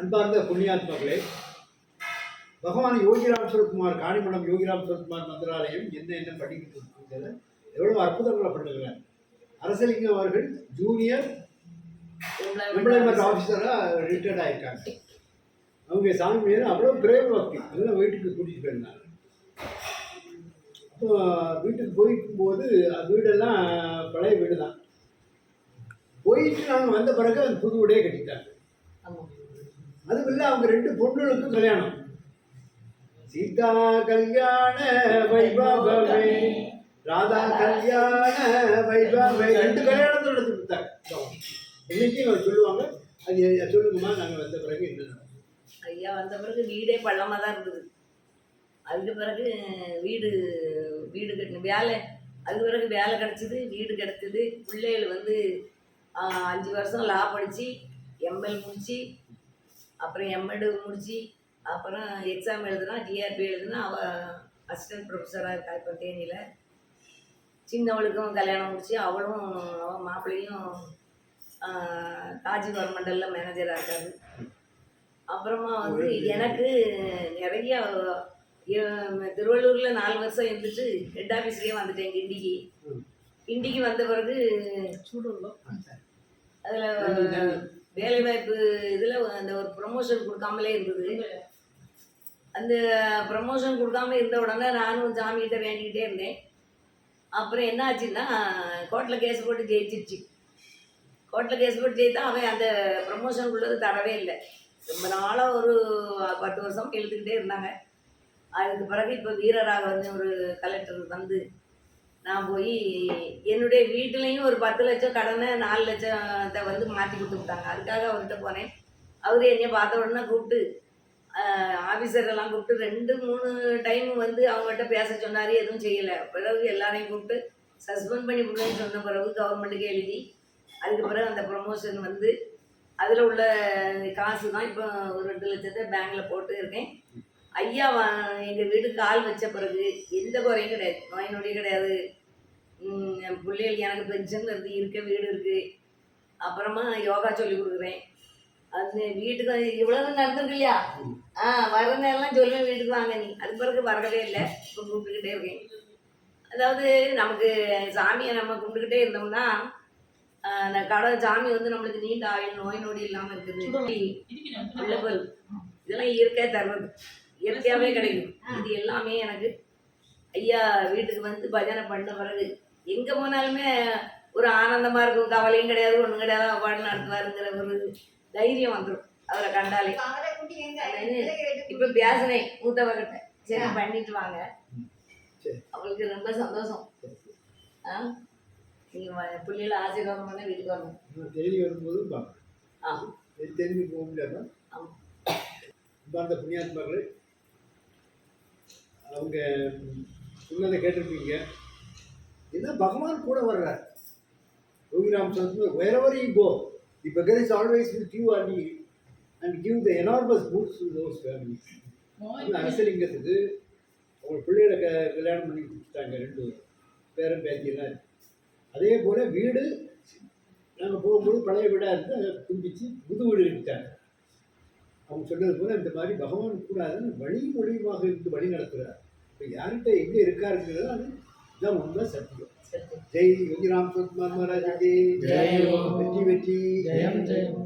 அன்பார்ந்த புண்ணியாத்மர்களே பகவான் யோகிராம் சுரத்குமார் காணிமடம் யோகிராம் சுரத்குமார் மந்திராலயம் என்ன என்ன பண்ணிக்கிட்டு இருக்குங்கிறத எவ்வளோ அற்புதங்களை பண்ணுகிறார் அரசலிங்கம் அவர்கள் ஜூனியர் எம்ப்ளாய்மெண்ட் ஆஃபீஸராக ரிட்டையர்ட் ஆகியிருக்காங்க அவங்க சாமி மேலே அவ்வளோ பிரேம பக்தி. அதெல்லாம் வீட்டுக்கு கூட்டிகிட்டு போயிருந்தாங்க. அப்போ வீட்டுக்கு போயிருக்கும்போது அந்த வீடெல்லாம் பழைய வீடு தான் போயிட்டு நாங்கள் வந்த பிறகு அந்த புது வீடே கட்டிட்டாங்க. அதுவும் இல்லை அவங்க ரெண்டு பொண்ணுகளுக்கும் கல்யாணம். சீதா கல்யாண வைபவமே ராதா கல்யாண வைபவமே. ரெண்டு கல்யாணத்தை நடத்தி கொடுத்தாங்க. இன்னைக்கு அவங்க சொல்லுவாங்க. அது சொல்லுங்கம்மா நாங்கள் வந்த பிறகு என்ன ஐயா வந்த பிறகு வீடே பள்ளமாக தான் இருந்தது. அதுக்கு பிறகு வீடு வீடு கட்டின வேலை அதுக்கு பிறகு வேலை கிடச்சிது வீடு கிடச்சிது பிள்ளைகள் வந்து அஞ்சு வருஷம் லா படித்து எம்எல் முடித்து அப்புறம் எம்எடு முடித்து அப்புறம் எக்ஸாம் எழுதுனா டிஆர்பி எழுதுனா அவள் அசிஸ்டன்ட் ப்ரொஃபஸராக இருக்கா இப்போ தேனியில். சின்னவளுக்கும் கல்யாணம் முடிச்சு அவளும் அவன் மாப்பிள்ளையும் தாஜ் கவர்மெண்டலில் மேனேஜராக இருக்காரு. அப்புறமா வந்து எனக்கு நிறைய திருவள்ளூர்ல நாலு வருஷம் இருந்துட்டு ஹெட் ஆஃபீஸ்க்கே வந்துட்டேன் கிண்டிக்கு. கிண்டிக்கு வந்த பிறகு அதில் வேலைவாய்ப்பு இதில் அந்த ஒரு ப்ரொமோஷன் கொடுக்காமலே இருந்தது. அந்த ப்ரமோஷன் கொடுக்காம இருந்த உடனே நானும் சாமிகிட்ட வேண்டிக்கிட்டே இருந்தேன். அப்புறம் என்ன ஆச்சுன்னா கோர்ட்டில் கேஸ் போட்டு ஜெயிச்சிருச்சு. கோர்ட்டில் கேஸ் போட்டு ஜெயித்தா அவன் அந்த ப்ரமோஷனுக்குள்ளது தரவே இல்லை. ரொம்ப நாளாக ஒரு பத்து வருஷம் இழுத்துக்கிட்டே இருந்தாங்க. அதுக்கு பிறகு இப்போ வீரராக வந்து ஒரு கலெக்டர் வந்து நான் போய் என்னுடைய வீட்டிலையும் ஒரு பத்து லட்சம் கடனை நாலு லட்சத்தை வந்து மாற்றி கொடுத்துட்டாங்க அதுக்காக அவர்கிட்ட போனேன். அவர் என்னைய பார்த்த உடனே கூப்பிட்டு ஆஃபீஸரெல்லாம் கூப்பிட்டு ரெண்டு மூணு டைம் வந்து அவங்ககிட்ட பேச சொன்னார் எதுவும் செய்யலை. பிறகு எல்லாரையும் கூப்பிட்டு சஸ்பெண்ட் பண்ணி விடுவேன்னு சொன்ன பிறகு கவர்மெண்ட்டுக்கு எழுதி அதுக்கு பிறகு அந்த ப்ரொமோஷன் வந்து அதில் உள்ள காசு தான் இப்போ ஒரு ரெண்டு லட்சத்தை பேங்க்கில் போட்டு இருக்கேன். ஐயா எங்கள் வீட்டுக்கு கால் வச்ச பிறகு எந்த குறையும் கிடையாது. நோய் நொடி கிடையாது. என் பிள்ளைகள் எனக்கு பென்ஷன் இருந்து இருக்க வீடு இருக்குது அப்புறமா யோகா சொல்லி கொடுக்குறேன். அது வீட்டுக்கு வந்து இவ்வளவு நடந்திருக்கு இல்லையா? ஆ வர நேரம்லாம் சொல்லுவேன் வீட்டுக்கு வாங்க நீ. அது பிறகு வரவே இல்லை. இப்போ கூப்பிட்டுக்கிட்டே இருக்கேன். அதாவது நமக்கு சாமியை நம்ம கும்பிட்டுக்கிட்டே இருந்தோம்னா அந்த கடவுள் சாமி வந்து நம்மளுக்கு நீண்ட ஆயுள் நோய் நொடி இல்லாமல் இருக்குது. உள்ளபல் இதெல்லாம் இயற்கையாக தர்றது இயற்கையாகவே கிடைக்கும். இது எல்லாமே எனக்கு ஐயா வீட்டுக்கு வந்து பஜனை பண்ண பிறகு எங்கே போனாலுமே ஒரு ஆனந்தமாக இருக்கும். கவலையும் கிடையாது ஒன்றும் கிடையாது. பாடு நடத்துவாருங்கிற ஒரு தைரியம் வந்துடும் அவரை கண்டாலே. இப்போ பேசினேன் மூத்தவர்கிட்ட. சரி பண்ணிட்டு வாங்க. சரி. அவளுக்கு ரொம்ப சந்தோஷம். ஆ? நீங்கள் பிள்ளைகளை ஆசீர்வாதம் பண்ண வீட்டுக்கு வரணும். வரும்போதும் பார்ப்பேன் ஆ. தெரிஞ்சு போக முடியாதா? ஆமாம் புண்ணியாத்மாக்களே அவங்க சொன்னதை கேட்டிருப்பீங்க. என்ன பகவான் கூட வர்றார்? wherever you go the beggar is always with you and he, and give the enormous boosts to those families அந்த அரசலிங்கத்துக்கு அவங்க பிள்ளைகளை க கல்யாணம் பண்ணி கொடுத்துட்டாங்க ரெண்டு பேரன் பேத்தியெல்லாம். அதே போல் வீடு நாங்கள் போகும்போது பழைய வீடாக இருந்து அதை புது வீடு எடுத்தாங்க அவங்க சொன்னது போல இந்த மாதிரி பகவான் கூடாதுன்னு வழி மொழியுமாக இருந்து வழி நடத்துகிறார் இப்போ யார்கிட்ட எங்கே இருக்காருங்கிறது அது இதான் உண்மை சத்தியம். ஜெய் யோகிராம் சுத்மா மகாராஜ் ஜெய் ஜெய். வெற்றி வெற்றி. ஜெயம் ஜெயம்.